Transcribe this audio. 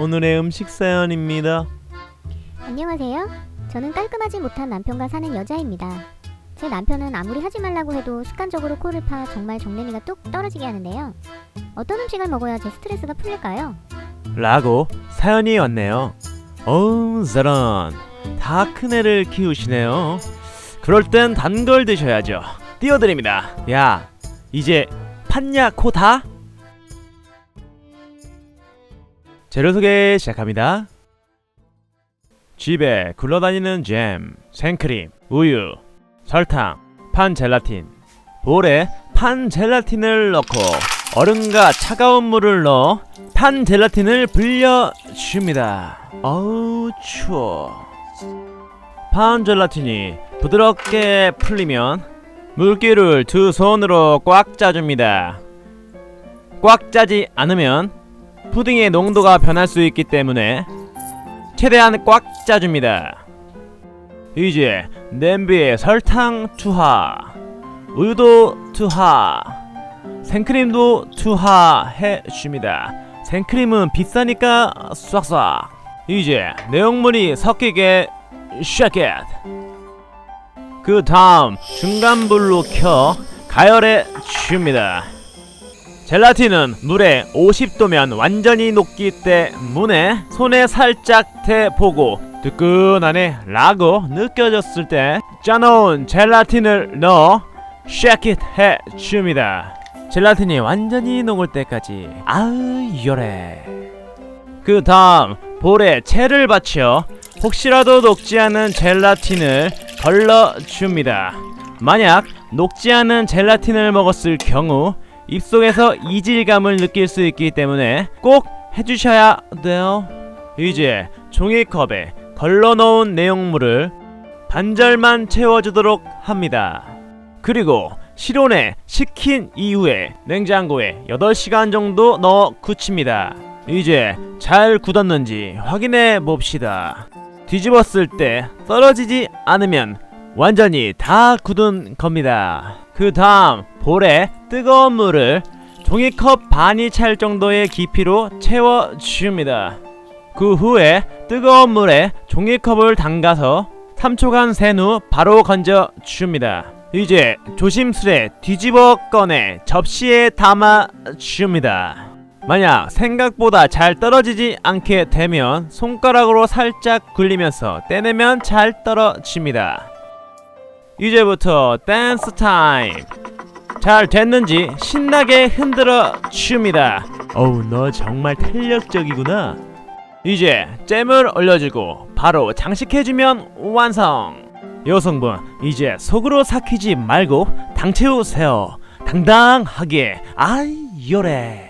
오늘의 음식 사연입니다. 안녕하세요. 저는 깔끔하지 못한 남편과 사는 여자입니다. 제 남편은 아무리 하지 말라고 해도 습관적으로 코를 파 정말 정내미가 뚝 떨어지게 하는데요. 어떤 음식을 먹어야 제 스트레스가 풀릴까요? 라고 사연이 왔네요. 어우, 저런 다 큰 애를 키우시네요. 그럴 땐 단 걸 드셔야죠. 띄워드립니다. 야, 이제 팠냐 코 다? 재료 소개 시작합니다. 집에 굴러다니는 잼, 생크림, 우유, 설탕, 판 젤라틴, 볼에 판 젤라틴을 넣고 얼음과 차가운 물을 넣어 판 젤라틴을 불려줍니다. 어우 추워. 판 젤라틴이 부드럽게 풀리면 물기를 두 손으로 꽉 짜줍니다. 꽉 짜지 않으면 푸딩의 농도가 변할 수 있기 때문에 최대한 꽉 짜줍니다. 이제 냄비에 설탕 투하, 우유도 투하, 생크림도 투하해 줍니다. 생크림은 비싸니까 싹싹. 이제 내용물이 섞이게 it. 그 다음 중간 불로 켜 가열해 줍니다. 젤라틴은 물에 50도면 완전히 녹기 때문에 손에 살짝 대보고 뜨끈하네 라고 느껴졌을 때 짜놓은 젤라틴을 넣어 쉐킷 해 줍니다. 젤라틴이 완전히 녹을 때까지 아으 요래. 그 다음 볼에 채를 받쳐 혹시라도 녹지 않은 젤라틴을 걸러 줍니다. 만약 녹지 않은 젤라틴을 먹었을 경우 입속에서 이질감을 느낄 수 있기 때문에 꼭 해주셔야 돼요. 이제 종이컵에 걸러 놓은 내용물을 반절만 채워주도록 합니다. 그리고 실온에 식힌 이후에 냉장고에 8시간 정도 넣어 굳힙니다. 이제 잘 굳었는지 확인해 봅시다. 뒤집었을 때 떨어지지 않으면 완전히 다 굳은 겁니다. 그 다음 볼에 뜨거운 물을 종이컵 반이 찰 정도의 깊이로 채워줍니다. 그 후에 뜨거운 물에 종이컵을 담가서 3초간 센 후 바로 건져 줍니다. 이제 조심스레 뒤집어 꺼내 접시에 담아 줍니다. 만약 생각보다 잘 떨어지지 않게 되면 손가락으로 살짝 굴리면서 떼내면 잘 떨어집니다. 이제부터 댄스 타임. 잘 됐는지 신나게 흔들어 줍니다. 어우, 너 정말 탄력적이구나. 이제 잼을 올려주고 바로 장식해주면 완성. 여성분, 이제 속으로 삭히지 말고 당 채우세요. 당당하게. 아이, 요래.